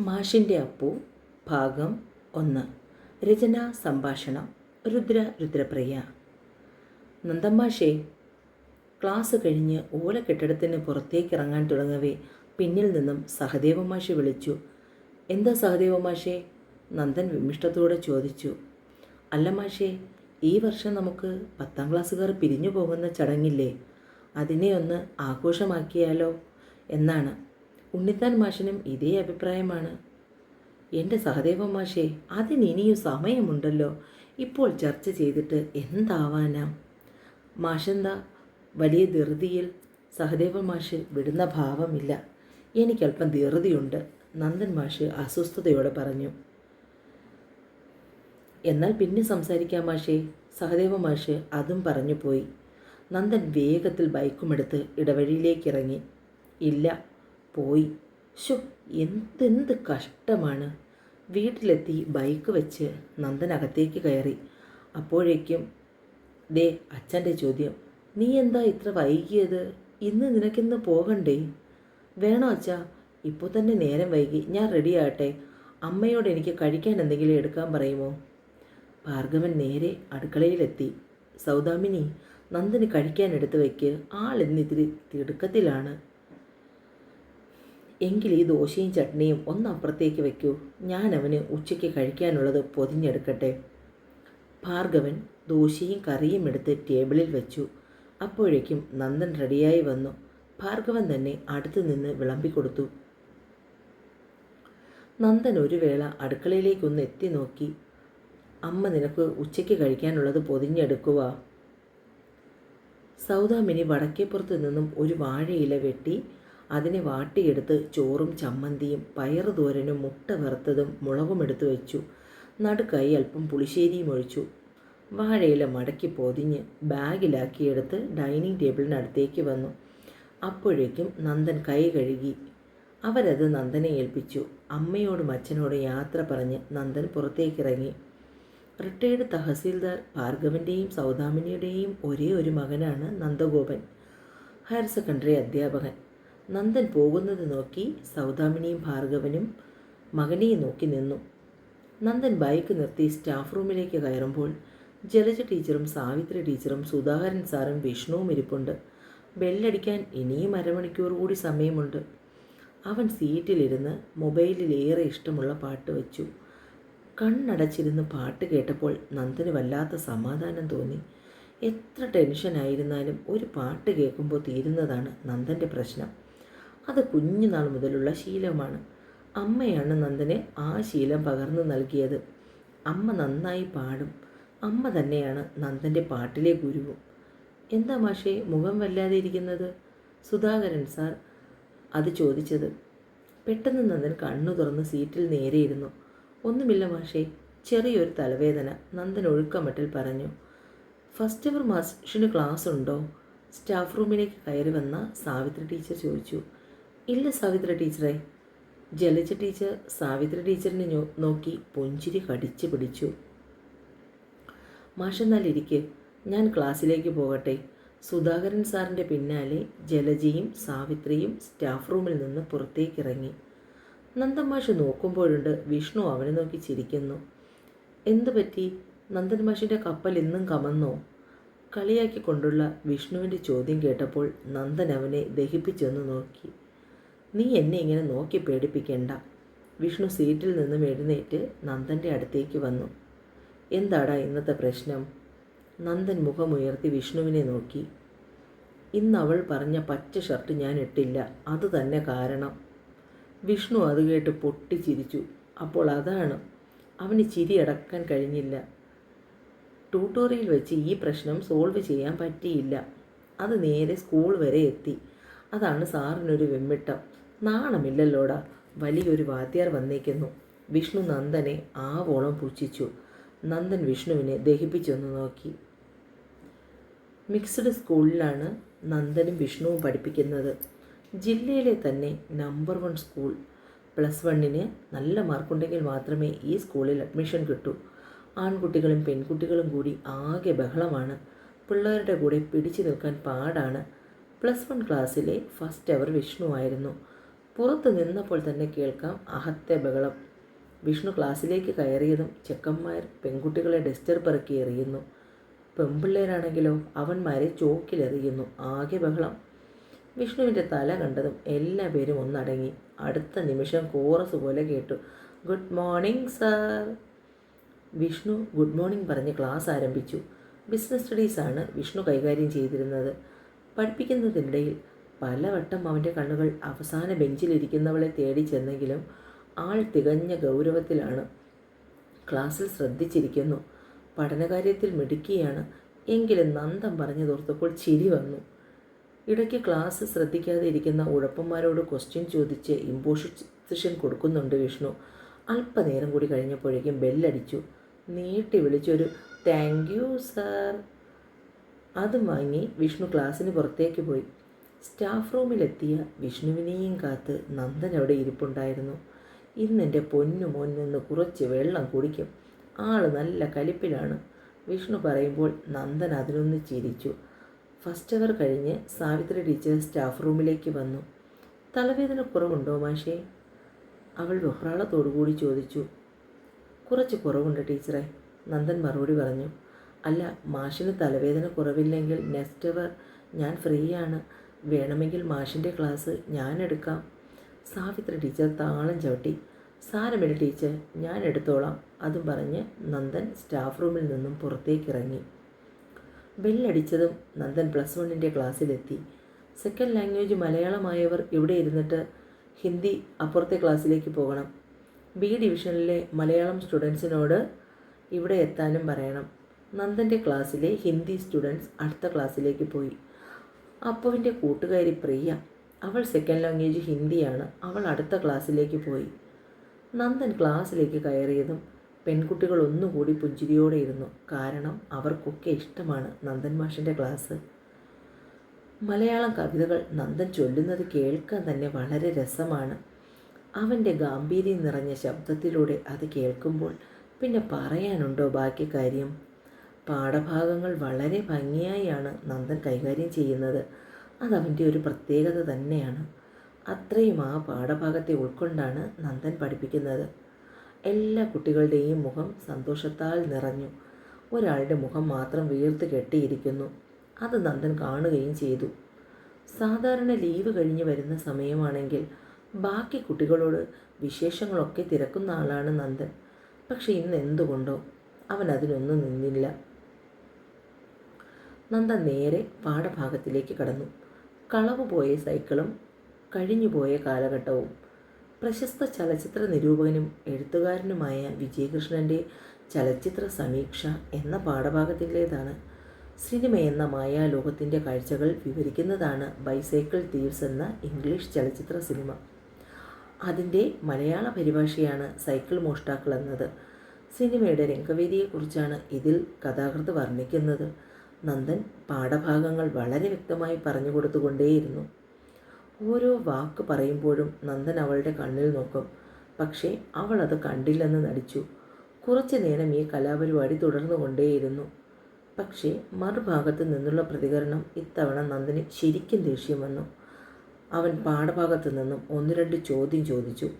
മാഷിന്റെ അപ്പു ഭാഗം ഒന്ന്. രചന സംഭാഷണം. രുദ്ര രുദ്രപ്രിയ. നന്ദമ്മാഷേ ക്ലാസ് കഴിഞ്ഞ് ഓല കെട്ടിടത്തിന് പുറത്തേക്ക് ഇറങ്ങാൻ തുടങ്ങവേ പിന്നിൽ നിന്നും സഹദേവമാഷി വിളിച്ചു. എന്താ സഹദേവമാഷേ നന്ദൻ വിമിഷ്ടത്തോടെ ചോദിച്ചു. അല്ല മാഷേ ഈ വർഷം നമുക്ക് പത്താം ക്ലാസ്സുകാർ പിരിഞ്ഞു പോകുന്ന ചടങ്ങില്ലേ? അതിനെ ഒന്ന് ആഘോഷമാക്കിയാലോ? എന്നാണ്. ഉണ്ണിത്താൻ മാഷിനും ഇതേ അഭിപ്രായമാണ്. എന്റെ സഹദേവ മാഷേ അതിനിനിയും സമയമുണ്ടല്ലോ. ഇപ്പോൾ ചർച്ച ചെയ്തിട്ട് എന്താവാനാ? മാഷെന്താ? വലിയ ധൃതിയിൽ സഹദേവ മാഷ് വിടുന്ന ഭാവമില്ല. എനിക്കല്പം ധൃതിയുണ്ട്. നന്ദൻ മാഷ് അസ്വസ്ഥതയോടെ പറഞ്ഞു. എന്നാൽ പിന്നെ സംസാരിക്കാം മാഷേ. സഹദേവ മാഷ് അതും പറഞ്ഞു പോയി. നന്ദൻ വേഗത്തിൽ ബൈക്കുമെടുത്ത് ഇടവഴിയിലേക്ക് ഇറങ്ങി ഇല്ല പോയി. ശോ എന്തെന്ത് കഷ്ടമാണ്. വീട്ടിലെത്തി ബൈക്ക് വെച്ച് നന്ദനകത്തേക്ക് കയറി. അപ്പോഴേക്കും ദേ അച്ഛന്റെ ചോദ്യം. നീ എന്താ ഇത്ര വൈകിയത്? ഇന്ന് നിനക്കിന്ന് പോകണ്ടേ? വേണോ അച്ഛാ ഇപ്പോൾ തന്നെ നേരം വൈകി. ഞാൻ റെഡി ആകട്ടെ. അമ്മയോട് എനിക്ക് കഴിക്കാൻ എന്തെങ്കിലും എടുക്കാൻ പറയുമോ? ഭാർഗവൻ നേരെ അടുക്കളയിലെത്തി. സൗദാമിനി നന്ദിന് കഴിക്കാൻ എടുത്തു വയ്ക്ക് ആളിന്നിത്തിരി തിടുക്കത്തിലാണ്. എങ്കിൽ ഈ ദോശയും ചട്നിയും ഒന്നപ്പുറത്തേക്ക് വയ്ക്കൂ ഞാൻ അവന് ഉച്ചയ്ക്ക് കഴിക്കാനുള്ളത് പൊതിഞ്ഞെടുക്കട്ടെ. ഭാർഗവൻ ദോശയും കറിയും എടുത്ത് ടേബിളിൽ വെച്ചു. അപ്പോഴേക്കും നന്ദൻ റെഡിയായി വന്നു. ഭാർഗവൻ തന്നെ അടുത്തു നിന്ന് വിളമ്പിക്കൊടുത്തു നന്ദൻ ഒരു വേള അടുക്കളയിലേക്കൊന്ന് എത്തി നോക്കി. അമ്മ നിനക്ക് ഉച്ചയ്ക്ക് കഴിക്കാനുള്ളത് പൊതിഞ്ഞെടുക്കുക സൗദാമിനി വടക്കേപ്പുറത്ത് നിന്നും ഒരു വാഴയില വെട്ടി അതിനെ വാട്ടിയെടുത്ത് ചോറും ചമ്മന്തിയും പയറുതോരനും മുട്ട വറുത്തതും മുളകും എടുത്തു വെച്ചു. നടുക്കായി അല്പം പുളിശ്ശേരിയും ഒഴിച്ചു. വാഴയില മടക്കി പൊതിഞ്ഞ് ബാഗിലാക്കിയെടുത്ത് ഡൈനിങ് ടേബിളിനടുത്തേക്ക് വന്നു. അപ്പോഴേക്കും നന്ദൻ കൈ കഴുകി. അവരത് നന്ദനെ ഏൽപ്പിച്ചു. അമ്മയോടും അച്ഛനോടും യാത്ര പറഞ്ഞ് നന്ദൻ പുറത്തേക്കിറങ്ങി. റിട്ടയേർഡ് തഹസീൽദാർ ഭാർഗവന്റെയും സൗദാമിനിയുടെയും ഒരേ ഒരു മകനാണ് നന്ദഗോപൻ. ഹയർ സെക്കൻഡറി അധ്യാപകൻ. നന്ദൻ പോകുന്നത് നോക്കി സൗദാമിനിയും ഭാർഗവനും മകനെയും നോക്കി നിന്നു. നന്ദൻ ബൈക്ക് നിർത്തി സ്റ്റാഫ് റൂമിലേക്ക് കയറുമ്പോൾ ജലജ ടീച്ചറും സാവിത്രി ടീച്ചറും സുധാകരൻ സാറും വിഷ്ണുവും ഇരിപ്പുണ്ട്. ബെല്ലടിക്കാൻ ഇനിയും അരമണിക്കൂർ കൂടി സമയമുണ്ട്. അവൻ സീറ്റിലിരുന്ന് മൊബൈലിൽ ഏറെ ഇഷ്ടമുള്ള പാട്ട് വെച്ചു. കണ്ണടച്ചിരുന്ന് പാട്ട് കേട്ടപ്പോൾ നന്ദന് വല്ലാത്ത സമാധാനം തോന്നി. എത്ര ടെൻഷനായിരുന്നാലും ഒരു പാട്ട് കേൾക്കുമ്പോൾ തീരുന്നതാണ് നന്ദന്റെ പ്രശ്നം. അത് കുഞ്ഞുനാൾ മുതലുള്ള ശീലമാണ് അമ്മയാണ് നന്ദനെ ആ ശീലം പകർന്നു നൽകിയത്. അമ്മ നന്നായി പാടും. അമ്മ തന്നെയാണ് നന്ദന്റെ പാട്ടിലെ ഗുരുവും. എന്താ മാഷേ മുഖം വല്ലാതെ ഇരിക്കുന്നത്? സുധാകരൻ സാർ അത് ചോദിച്ചത്. പെട്ടെന്ന് നന്ദൻ കണ്ണു തുറന്ന് സീറ്റിൽ നേരെയിരുന്നു ഒന്നുമില്ല മാഷേ ചെറിയൊരു തലവേദന. നന്ദൻ ഒഴുക്കമട്ടിൽ പറഞ്ഞു ഫസ്റ്റ് അവർ മാഷിന് ക്ലാസ് ഉണ്ടോ? സ്റ്റാഫ് റൂമിലേക്ക് കയറി വന്ന സാവിത്രി ടീച്ചർ ചോദിച്ചു ഇല്ല സാവിത്രി ടീച്ചറെ. ജലജ ടീച്ചർ സാവിത്രി ടീച്ചറിനെ നോക്കി പുഞ്ചിരി കടിച്ചു പിടിച്ചു. മാഷെന്നാലിരിക്കെ ഞാൻ ക്ലാസ്സിലേക്ക് പോകട്ടെ. സുധാകരൻ സാറിന്റെ പിന്നാലെ ജലജയും സാവിത്രിയും സ്റ്റാഫ് റൂമിൽ നിന്ന് പുറത്തേക്കിറങ്ങി. നന്ദമാഷ് നോക്കുമ്പോഴുണ്ട് വിഷ്ണു അവനെ നോക്കി ചിരിക്കുന്നു. എന്തു പറ്റി? നന്ദൻ മാഷിന്റെ കപ്പൽ ഇന്നും കമന്നോ? കളിയാക്കിക്കൊണ്ടുള്ള വിഷ്ണുവിന്റെ ചോദ്യം കേട്ടപ്പോൾ നന്ദൻ അവനെ ദഹിപ്പിച്ചൊന്ന് നോക്കി. നീ എന്നെ ഇങ്ങനെ നോക്കി പേടിപ്പിക്കേണ്ട. വിഷ്ണു സീറ്റിൽ നിന്ന് എഴുന്നേറ്റ് നന്ദന്റെ അടുത്തേക്ക് വന്നു. എന്താടാ ഇന്നത്തെ പ്രശ്നം? നന്ദൻ മുഖമുയർത്തി വിഷ്ണുവിനെ നോക്കി. ഇന്ന് അവൾ പറഞ്ഞ പച്ച ഷർട്ട് ഞാൻ ഇട്ടില്ല. അത് തന്നെ കാരണം. വിഷ്ണു അത് കേട്ട് പൊട്ടിച്ചിരിച്ചു. അപ്പോൾ അതാണ്. അവന് ചിരി അടക്കാൻ കഴിഞ്ഞില്ല. ട്യൂട്ടോറിയൽ വെച്ച് ഈ പ്രശ്നം സോൾവ് ചെയ്യാൻ പറ്റിയില്ല. അത് നേരെ സ്കൂൾ വരെ എത്തി. അതാണ് സാറിനൊരു വെമ്മിട്ടം. നാണമില്ലല്ലോടാ. വലിയൊരു വാദ്യാർ വന്നേക്കുന്നു. വിഷ്ണു നന്ദനെ ആവോളം പുച്ഛിച്ചു നന്ദൻ വിഷ്ണുവിനെ ദഹിപ്പിച്ചൊന്ന് നോക്കി. മിക്സഡ് സ്കൂളിലാണ് നന്ദനും വിഷ്ണുവും പഠിപ്പിക്കുന്നത്. ജില്ലയിലെ തന്നെ നമ്പർ വൺ സ്കൂൾ. പ്ലസ് വണ്ണിന് നല്ല മാർക്കുണ്ടെങ്കിൽ മാത്രമേ ഈ സ്കൂളിൽ അഡ്മിഷൻ കിട്ടൂ. ആൺകുട്ടികളും പെൺകുട്ടികളും കൂടി ആകെ ബഹളമാണ്. പിള്ളേരുടെ കൂടെ പിടിച്ചു നിൽക്കാൻ പാടാണ്. പ്ലസ് വൺ ക്ലാസ്സിലെ ഫസ്റ്റ് അവർ വിഷ്ണു ആയിരുന്നു. പുറത്ത് നിന്നപ്പോൾ തന്നെ കേൾക്കാം അഹത്തെ ബഹളം. വിഷ്ണു ക്ലാസ്സിലേക്ക് കയറിയതും ചെക്കന്മാർ പെൺകുട്ടികളെ ഡസ്റ്റർ പെറുക്കി എറിയുന്നു. പെൺപിള്ളേരാണെങ്കിലോ അവന്മാരെ ചോക്കിലെറിയുന്നു ആകെ ബഹളം. വിഷ്ണുവിന്റെ തല കണ്ടതും എല്ലാവരും ഒന്നടങ്ങി. അടുത്ത നിമിഷം കോറസ് പോലെ കേട്ടു. Good morning sir. Vishnu good morning പറഞ്ഞ് ക്ലാസ് ആരംഭിച്ചു. ബിസിനസ് സ്റ്റഡീസാണ് വിഷ്ണു കൈകാര്യം ചെയ്തിരുന്നത്. പഠിപ്പിക്കുന്നതിനിടയിൽ പലവട്ടം അവന്റെ കണ്ണുകൾ അവസാന ബെഞ്ചിലിരിക്കുന്നവളെ തേടി ചെന്നെങ്കിലും ആൾ തികഞ്ഞ ഗൗരവത്തിലാണ്. ക്ലാസ്സിൽ ശ്രദ്ധിച്ചിരിക്കുന്നു. പഠനകാര്യത്തിൽ മിടുക്കിയാണ്. എങ്കിലും നന്ദം പറഞ്ഞു തോർത്തപ്പോൾ ചിരി വന്നു. ഇടയ്ക്ക് ക്ലാസ് ശ്രദ്ധിക്കാതെ ഇരിക്കുന്ന ഉഴപ്പന്മാരോട് ക്വസ്റ്റ്യൻ ചോദിച്ച് ഇമ്പോസിഷൻ കൊടുക്കുന്നുണ്ട് വിഷ്ണു. അല്പനേരം കൂടി കഴിഞ്ഞപ്പോഴേക്കും ബെല്ലടിച്ചു. നീട്ടി വിളിച്ചൊരു താങ്ക് യു സാർ അതും വാങ്ങി വിഷ്ണു ക്ലാസ്സിന് പുറത്തേക്ക് പോയി. സ്റ്റാഫ് റൂമിലെത്തിയ വിഷ്ണുവിനെയും കാത്ത് നന്ദൻ അവിടെ ഇരിപ്പുണ്ടായിരുന്നു. ഇന്നെന്റെ പൊന്നു മോൻ കുറച്ച് വെള്ളം കുടിക്കും. ആൾ നല്ല കലിപ്പിലാണ്. വിഷ്ണു പറയുമ്പോൾ നന്ദൻ അതിനൊന്ന് ചിരിച്ചു. ഫസ്റ്റ് അവർ കഴിഞ്ഞ് സാവിത്രി ടീച്ചർ സ്റ്റാഫ് റൂമിലേക്ക് വന്നു. തലവേദന കുറവുണ്ടോ മാഷേ? അവൾ കൂടി ചോദിച്ചു. കുറച്ച് കുറവുണ്ട് ടീച്ചറെ നന്ദൻ മറുപടി പറഞ്ഞു. അല്ല മാഷിന് തലവേദന കുറവില്ലെങ്കിൽ നെക്സ്റ്റ് അവർ ഞാൻ ഫ്രീ ആണ് വേണമെങ്കിൽ മാഷിന്റെ ക്ലാസ് ഞാൻ എടുക്കാം. സാവിത്രി ടീച്ചർ താളം ചവിട്ടി. സാരമില്ല ടീച്ചർ ഞാൻ എടുത്തോളാം അതും പറഞ്ഞ് നന്ദൻ സ്റ്റാഫ് റൂമിൽ നിന്നും പുറത്തേക്ക് ഇറങ്ങി ബെല്ലടിച്ചതും നന്ദൻ പ്ലസ് വണ്ണിന്റെ ക്ലാസ്സിലെത്തി. സെക്കൻഡ് ലാംഗ്വേജ് മലയാളമായവർ ഇവിടെ ഇരുന്നിട്ട് ഹിന്ദി അപ്പുറത്തെ ക്ലാസ്സിലേക്ക് പോകണം. ബി ഡിവിഷനിലെ മലയാളം സ്റ്റുഡൻസിനോട് ഇവിടെ എത്താനും പറയണം. നന്ദന്റെ ക്ലാസ്സിലെ ഹിന്ദി സ്റ്റുഡൻസ് അടുത്ത ക്ലാസ്സിലേക്ക് പോയി. അപ്പുവിന്റെ കൂട്ടുകാരി പ്രിയ. അവൾ സെക്കൻഡ് ലാംഗ്വേജ് ഹിന്ദിയാണ്. അവൾ അടുത്ത ക്ലാസ്സിലേക്ക് പോയി. നന്ദൻ ക്ലാസ്സിലേക്ക് കയറിയതും പെൺകുട്ടികൾ ഒന്നുകൂടി പുഞ്ചിരിയോടെ ഇരുന്നു. കാരണം അവർക്കൊക്കെ ഇഷ്ടമാണ് നന്ദൻ മാഷിന്റെ ക്ലാസ് മലയാളം കവിതകൾ നന്ദൻ ചൊല്ലുന്നത് കേൾക്കാൻ തന്നെ വളരെ രസമാണ്. അവന്റെ ഗാംഭീര്യം നിറഞ്ഞ ശബ്ദത്തിലൂടെ അത് കേൾക്കുമ്പോൾ പിന്നെ പറയാനുണ്ടോ ബാക്കി കാര്യം? പാഠഭാഗങ്ങൾ വളരെ ഭംഗിയായാണ് നന്ദൻ കൈകാര്യം ചെയ്യുന്നത്. അതവന്റെ ഒരു പ്രത്യേകത തന്നെയാണ്. അത്രയും ആ പാഠഭാഗത്തെ ഉൾക്കൊണ്ടാണ് നന്ദൻ പഠിപ്പിക്കുന്നത്. എല്ലാ കുട്ടികളുടെയും മുഖം സന്തോഷത്താൽ നിറഞ്ഞു. ഒരാളുടെ മുഖം മാത്രം വീർത്ത് കെട്ടിയിരിക്കുന്നു. അത് നന്ദൻ കാണുകയും ചെയ്തു. സാധാരണ ലീവ് കഴിഞ്ഞ് വരുന്ന സമയമാണെങ്കിൽ ബാക്കി കുട്ടികളോട് വിശേഷങ്ങളൊക്കെ തിരക്കുന്ന ആളാണ് നന്ദൻ. പക്ഷെ ഇന്ന് എന്തുകൊണ്ടോ? അവൻ അതിനൊന്നും നിന്നില്ല. നന്ദൻ നേരെ പാഠഭാഗത്തിലേക്ക് കടന്നു. കളവുപോയ സൈക്കിളും കഴിഞ്ഞുപോയ കാലഘട്ടവും. പ്രശസ്ത ചലച്ചിത്ര നിരൂപകനും എഴുത്തുകാരനുമായ വിജയകൃഷ്ണന്റെ ചലച്ചിത്ര സമീക്ഷ എന്ന പാഠഭാഗത്തിലേതാണ് സിനിമ എന്ന മായാലോകത്തിന്റെ കാഴ്ചകൾ വിവരിക്കുന്നതാണ് ബൈസൈക്കിൾ തീവ്സ് എന്ന ഇംഗ്ലീഷ് ചലച്ചിത്ര സിനിമ. അതിന്റെ മലയാള പരിഭാഷയാണ് സൈക്കിൾ മോഷ്ടാക്കൾ എന്നത് സിനിമയുടെ രംഗവേദിയെക്കുറിച്ചാണ് ഇതിൽ കഥാകൃത്ത് വർണിക്കുന്നത്. നന്ദൻ പാഠഭാഗങ്ങൾ വളരെ വ്യക്തമായി പറഞ്ഞു കൊടുത്തുകൊണ്ടേയിരുന്നു. ഓരോ വാക്ക് പറയുമ്പോഴും നന്ദൻ അവളുടെ കണ്ണിൽ നോക്കും. പക്ഷേ അവൾ അത് കണ്ടില്ലെന്ന് നടിച്ചു. കുറച്ചു നേരം ഈ കലാപരിപാടി തുടർന്നു കൊണ്ടേയിരുന്നു. പക്ഷേ മറുഭാഗത്ത് നിന്നുള്ള പ്രതികരണം ഇത്തവണ നന്ദന് ശരിക്കും ദേഷ്യം വന്നു. അവൻ പാഠഭാഗത്ത് നിന്നും ഒന്ന് രണ്ട് ചോദ്യം ചോദിച്ചു.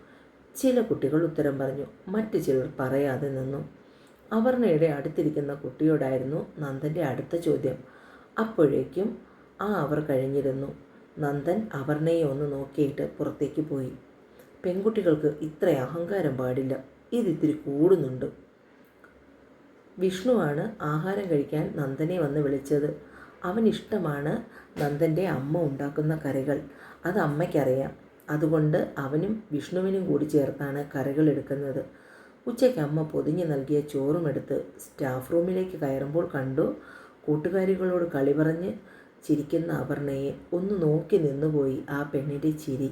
ചില കുട്ടികൾ ഉത്തരം പറഞ്ഞു മറ്റു ചിലർ പറയാതെ നിന്നു. അപർണയുടെ അടുത്തിരിക്കുന്ന കുട്ടിയോടായിരുന്നു നന്ദന്റെ അടുത്ത ചോദ്യം. അപ്പോഴേക്കും ആ അവർ കഴിഞ്ഞിരുന്നു. നന്ദൻ അപർണയെ ഒന്ന് നോക്കിയിട്ട് പുറത്തേക്ക് പോയി. പെൺകുട്ടികൾക്ക് ഇത്ര അഹങ്കാരം പാടില്ല. ഇതിത്തിരി കൂടുന്നുണ്ട്. വിഷ്ണുവാണ് ആഹാരം കഴിക്കാൻ നന്ദനെ വന്ന് വിളിച്ചത്. അവൻ ഇഷ്ടമാണ് നന്ദന്റെ അമ്മ ഉണ്ടാക്കുന്ന കറികൾ. അത് അമ്മയ്ക്കറിയാം. അതുകൊണ്ട് അവനും വിഷ്ണുവിനും കൂടി ചേർത്താണ് കറികൾ എടുക്കുന്നത്. ഉച്ചയ്ക്ക് അമ്മ പൊതിഞ്ഞു നൽകിയ ചോറും എടുത്ത് സ്റ്റാഫ് റൂമിലേക്ക് കയറുമ്പോൾ കണ്ടു കൂട്ടുകാരികളോട് കളി പറഞ്ഞ് ചിരിക്കുന്ന അപർണയെ ഒന്ന് നോക്കി നിന്നുപോയി ആ പെണ്ണിന്റെ ചിരി.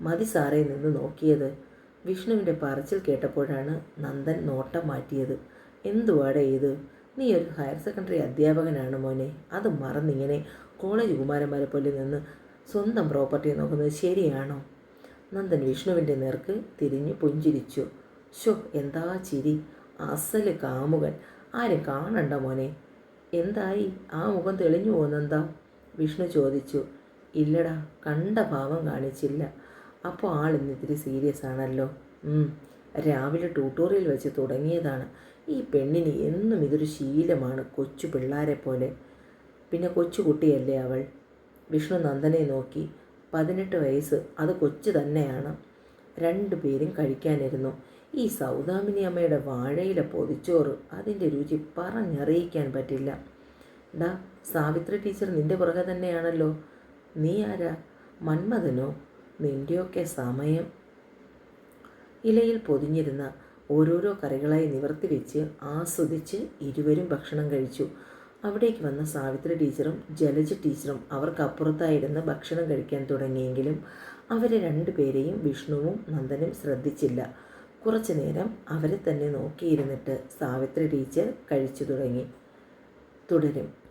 മതി സാറേ നിന്ന് നോക്കിയത്. വിഷ്ണുവിന്റെ പറച്ചിൽ കേട്ടപ്പോഴാണ് നന്ദൻ നോട്ടം മാറ്റിയത്. എന്തുവാടെ ഇത്? നീ ഒരു ഹയർ സെക്കൻഡറി അധ്യാപകനാണ് മോനെ. അത് മറന്നിങ്ങനെ കോളേജ് കുമാരന്മാരെ പോലെ നിന്ന് സ്വന്തം പ്രോപ്പർട്ടി നോക്കുന്നത് ശരിയാണോ? നന്ദൻ വിഷ്ണുവിന്റെ നേർക്ക് തിരിഞ്ഞ് പുഞ്ചിരിച്ചു. ഷോ എന്താ ചിരി? അസൽ കാമുകൻ. ആരെ കാണണ്ട മോനെ? എന്തായി? ആ മുഖം തെളിഞ്ഞു പോകുന്നെന്താ? വിഷ്ണു ചോദിച്ചു. ഇല്ലടാ കണ്ട ഭാവം കാണിച്ചില്ല. അപ്പോൾ ആൾ ഇന്ന് ഇത്തിരി സീരിയസ് ആണല്ലോ. രാവിലെ ട്യൂട്ടോറിയൽ വെച്ച് തുടങ്ങിയതാണ്. ഈ പെണ്ണിന് എന്നും ഇതൊരു ശീലമാണ് കൊച്ചു പിള്ളാരെ പോലെ. പിന്നെ കൊച്ചുകുട്ടിയല്ലേ അവൾ? വിഷ്ണു നന്ദനെ നോക്കി. പതിനെട്ട് വയസ്സ് അത് കൊച്ചു തന്നെയാണ്. രണ്ടുപേരും കഴിക്കാനിരുന്നു. ഈ സൗദാമിനി അമ്മയുടെ വാഴയില പൊതിച്ചോറ് അതിന്റെ രുചി പറഞ്ഞറിയിക്കാൻ പറ്റില്ല. ഡാ സാവിത്രി ടീച്ചർ നിന്റെ പുറകെ തന്നെയാണല്ലോ. നീ ആരാ? മന്മഥനോ? നിന്റെയൊക്കെ സമയം. ഇലയിൽ പൊതിഞ്ഞിരുന്ന ഓരോരോ കറികളായി നിവർത്തി വെച്ച് ആസ്വദിച്ച് ഇരുവരും ഭക്ഷണം കഴിച്ചു. അവിടേക്ക് വന്ന സാവിത്രി ടീച്ചറും ജലജ ടീച്ചറും അവർക്കപ്പുറത്തായിരുന്ന് ഭക്ഷണം കഴിക്കാൻ തുടങ്ങിയെങ്കിലും അവരെ രണ്ടുപേരെയും വിഷ്ണുവും നന്ദനും ശ്രദ്ധിച്ചില്ല. കുറച്ചു നേരം അവരെ തന്നെ നോക്കിയിരുന്നിട്ട് സാവിത്രി ടീച്ചർ കഴിച്ചു തുടങ്ങി. തുടരും.